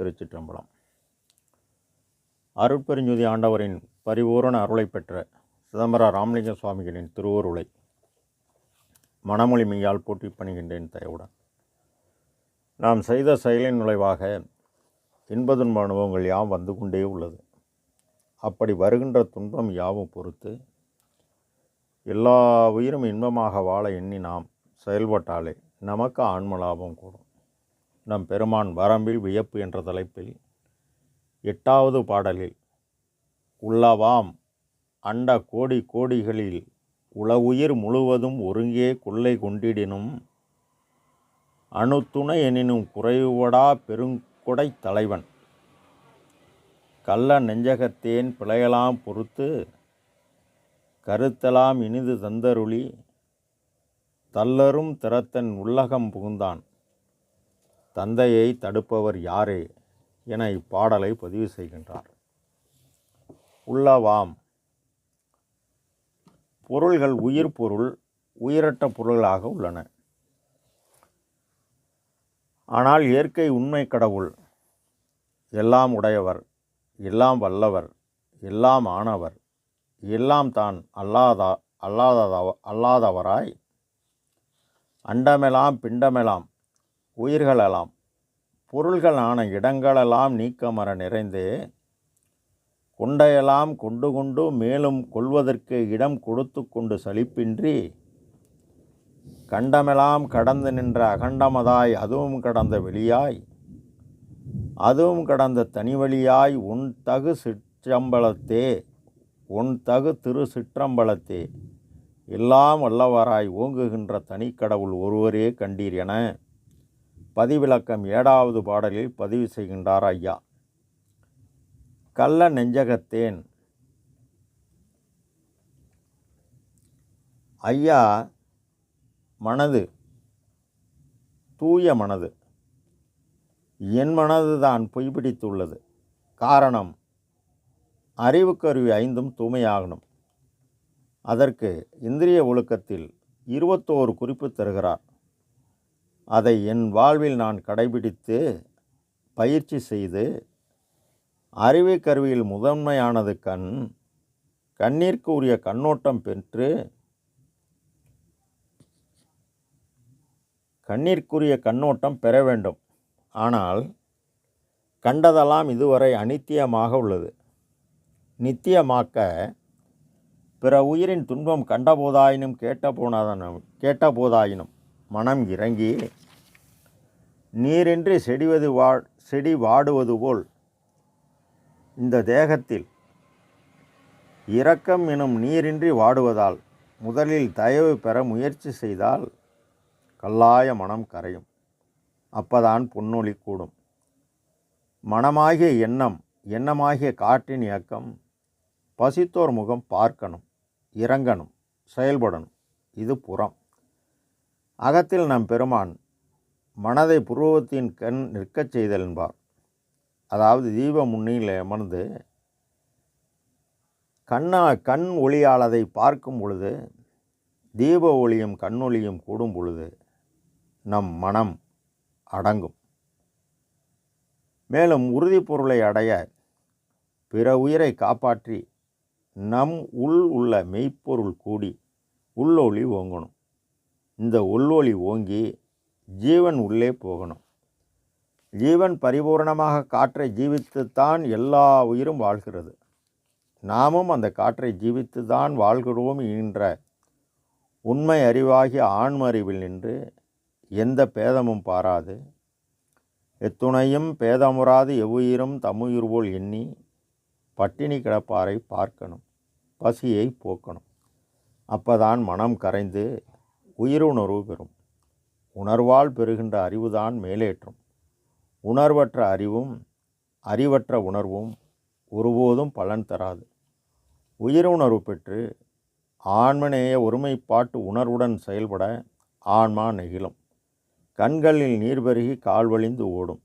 திருச்சிற்றம்பலம். அருட்பெருஞ்சுதி ஆண்டவரின் பரிபூரண அருளை பெற்ற சிதம்பர ராமலிங்க சுவாமிகளின் திருவருளை மனமொழி மெய்யால் போற்றி பணிகின்றேன் தயவுடன். நாம் செய்த செயலின் நுழைவாக இன்பதுன்ப அனுபவங்கள் யாம் வந்து கொண்டே உள்ளது. அப்படி வருகின்ற துன்பம் யாவும் பொறுத்து எல்லா உயிரும் இன்பமாக வாழ எண்ணி நாம் செயல்பட்டாலே நமக்கு ஆன்ம லாபம் கூடும். நம் பெருமான் வரம்பில் வியப்பு என்ற தலைப்பில் எட்டாவது பாடலில் உள்ளவாம் அண்ட கோடி கோடிகளில் உளவுயிர் முழுவதும் ஒருங்கே கொள்ளை கொண்டிடினும் அணுத்துணை எனினும் குறைவடா பெருங்கொடை தலைவன். கள்ள நெஞ்சகத்தேன் பிழையலாம் பொறுத்து கருத்தலாம் இனிது தந்தருளி தள்ளரும் திறத்தன் உள்ளகம் புகுந்தான். தந்தையை தடுப்பவர் யாரே என இப்பாடலை பதிவு செய்கின்றார். உள்ளவாம். பொருள்கள் உயிர் பொருள் உயிரற்ற பொருள்களாக உள்ளன. ஆனால் இயற்கை உண்மை கடவுள் எல்லாம் உடையவர் எல்லாம் வல்லவர் எல்லாம் ஆனவர் எல்லாம் தான் அல்லாதா அல்லாததவ அல்லாதவராய் அண்டமெலாம் பிண்டமெலாம் உயிர்களெல்லாம் பொருள்களான இடங்களெல்லாம் நீக்கமர நிறைந்து குண்டையெல்லாம் கொண்டு கொண்டு மேலும் கொள்வதற்கு இடம் கொடுத்து கொண்டு சலிப்பின்றி கண்டமெல்லாம் கடந்து நின்ற அகண்டமதாய் அதுவும் கடந்த வெளியாய் அதுவும் கடந்த தனிவழியாய் உன் தகு சிற்றம்பலத்தே உன் தகு திரு சிற்றம்பலத்தே எல்லாம் வல்லவராய் ஓங்குகின்ற தனிக்கடவுள் ஒருவரே கண்டீர் என பதிவிலக்கம் ஏழாவது பாடலில் பதிவு செய்கின்றார் ஐயா. கள்ள நெஞ்சகத்தேன். ஐயா மனது. தூய மனது. என் மனது தான் பொய்பிடித்துள்ளது. காரணம் அறிவுக்கருவி ஐந்தும் தூய்மையாகணும். அதற்கு இந்திரிய ஒழுக்கத்தில் இருபத்தோரு குறிப்பு தருகிறார். அதை என் வாழ்வில் நான் கடைபிடித்து பயிற்சி செய்து அறிவை கருவியில் முதன்மையானது கண் கண்ணீர்க்கு உரிய கண்ணோட்டம் பெற்று கண்ணீர்க்குரிய கண்ணோட்டம் பெற வேண்டும். ஆனால் கண்டதெல்லாம் இதுவரை அனித்தியமாக உள்ளது. நித்தியமாக்க பிற உயிரின் துன்பம் கண்டபோதாயினும் கேட்டபோனாதனும் கேட்டபோதாயினும் மனம் இறங்கி நீரின்றி செடிவது வா செடி வாடுவது போல். இந்த தேகத்தில் இரக்கம் எனும் நீரின்றி வாடுவதால் முதலில் தயவு பெற முயற்சி செய்தால் கல்லாய மனம் கரையும். அப்பதான் பொன்னொழி கூடும். மனமாகிய எண்ணம் எண்ணமாகிய காற்றின் இயக்கம் பசித்தோர் முகம் பார்க்கணும் இறங்கணும் செயல்படணும். இது புறம். அகத்தில் நம் பெருமான் மனதை புருவத்தின் கண் நிற்கச் செய்தல் என்பார். அதாவது தீப முன்னியில் அமர்ந்து கண்ணா கண் ஒளியாளதை பார்க்கும் பொழுது தீப ஒளியும் கண்ணொளியும் கூடும் பொழுது நம் மனம் அடங்கும். மேலும் உறுதி பொருளை அடைய பிற உயிரை காப்பாற்றி நம் உள் உள்ள மெய்ப்பொருள் கூடி உள்ளொளி ஓங்கணும். இந்த உள்ளொளி ஓங்கி ஜீவன் உள்ளே போகணும். ஜீவன் பரிபூரணமாக காற்றை ஜீவித்துத்தான் எல்லா உயிரும் வாழ்கிறது. நாமும் அந்த காற்றை ஜீவித்து தான் வாழ்கிறோம் என்ற உண்மை அறிவாகிய ஆண்மறிவில் நின்று எந்த பேதமும் பாராது. எத்துணையும் பேதமுறாது எவ்வுயிரும் தம்முயிர் போல் எண்ணி பட்டினி கிடப்பாரை பார்க்கணும். பசியை போக்கணும். அப்போதான் மனம் கரைந்து உயிருணர்வு பெறும். உணர்வால் பெறுகின்ற அறிவுதான் மேலேற்றும். உணர்வற்ற அறிவும் அறிவற்ற உணர்வும் ஒருபோதும் பலன் தராது. உயிருணர்வு பெற்று ஆன்மநேய ஒருமைப்பாட்டு உணர்வுடன் செயல்பட ஆன்மா நெகிழும். கண்களில் நீர் பெருகி கால் வழிந்து ஓடும்.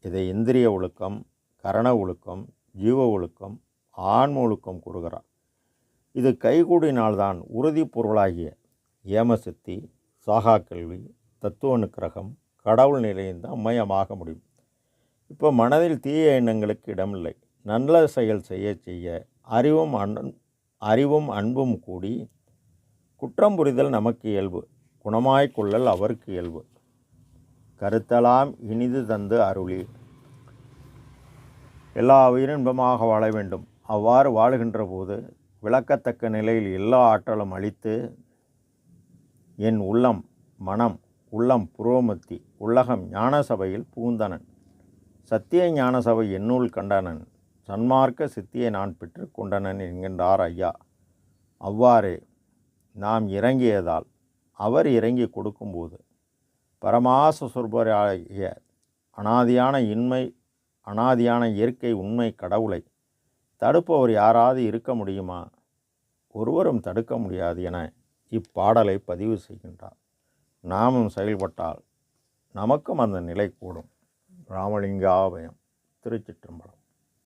இதை இந்திரிய ஒழுக்கம் கரண ஒழுக்கம் ஜீவ ஒழுக்கம் ஆன்ம ஒழுக்கம் கூறுகிறார். இது கைகூடினால்தான் உறுதி பொருளாகிய ஏமசக்தி சாகா கல்வி தத்துவ அனுக்கிரகம் கடவுள் நிலையந்தான் மையமாக முடியும். இப்போ மனதில் தீய எண்ணங்களுக்கு இடமில்லை. நல்ல செயல் செய்ய செய்ய அறிவும் அன் அறிவும் அன்பும் கூடி குற்றம் புரிதல் நமக்கு இயல்பு. குணமாய்க்கொள்ளல் அவருக்கு இயல்பு. கருத்தலாம் இனிது தந்து அருளி. எல்லா உயிரின்பமாக வாழ வேண்டும். அவ்வாறு வாழுகின்ற போது விளக்கத்தக்க நிலையில் எல்லா ஆற்றலும் அளித்து என் உள்ளம் மனம் உள்ளம் புரோமத்தி உள்ளகம் ஞான சபையில் பூந்தனன் சத்திய ஞான சபை என்னுள் கண்டனன். சன்மார்க்க சித்தியை நான் பெற்று கொண்டனன் என்கின்றார் ஐயா. அவ்வாறே நாம் இறங்கியதால் அவர் இறங்கி கொடுக்கும்போது பரமாச சொற்பராகிய அனாதியான இன்மை அனாதியான இயற்கை உண்மை கடவுளை தடுப்பவர் யாராவது இருக்க முடியுமா? ஒருவரும் தடுக்க முடியாது என இப்பாடலை பதிவு செய்கின்றான். நாமும் செயல்பட்டால் நமக்கும் அந்த நிலை கூடும். ராமலிங்காபயம் திருச்சிற்றம்பலம்.